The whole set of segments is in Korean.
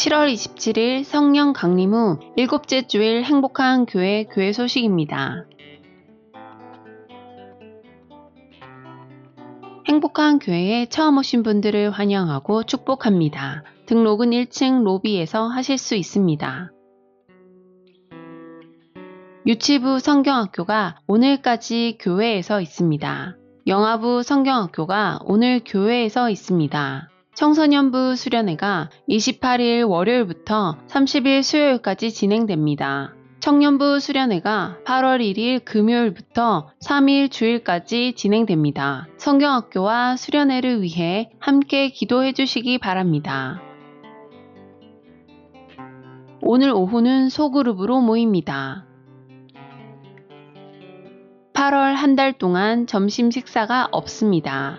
7월 27일 성령 강림 후 일곱째 주일 행복한 교회 교회 소식입니다. 행복한 교회에 처음 오신 분들을 환영하고 축복합니다. 등록은 1층 로비에서 하실 수 있습니다. 유치부 성경학교가 오늘까지 교회에서 있습니다. 영아부 성경학교가 오늘 교회에서 있습니다. 청소년부 수련회가 28일 월요일부터 30일 수요일까지 진행됩니다. 청년부 수련회가 8월 1일 금요일부터 3일 주일까지 진행됩니다. 성경학교와 수련회를 위해 함께 기도해 주시기 바랍니다. 오늘 오후는 소그룹으로 모입니다. 8월 한 달 동안 점심 식사가 없습니다.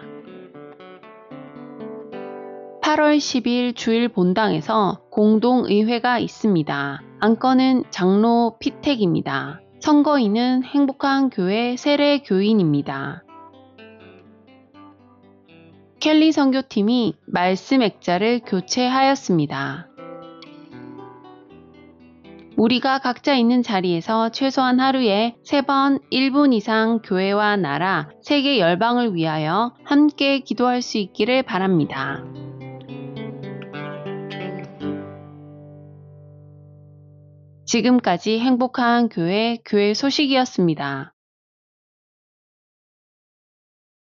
8월 10일 주일 본당에서 공동의회가 있습니다. 안건은 장로 피택입니다. 선거인은 행복한 교회 세례 교인입니다. 켈리 선교팀이 말씀 액자를 교체하였습니다. 우리가 각자 있는 자리에서 최소한 하루에 3번 1분 이상 교회와 나라, 세계 열방을 위하여 함께 기도할 수 있기를 바랍니다. 지금까지 행복한 교회 교회 소식이었습니다.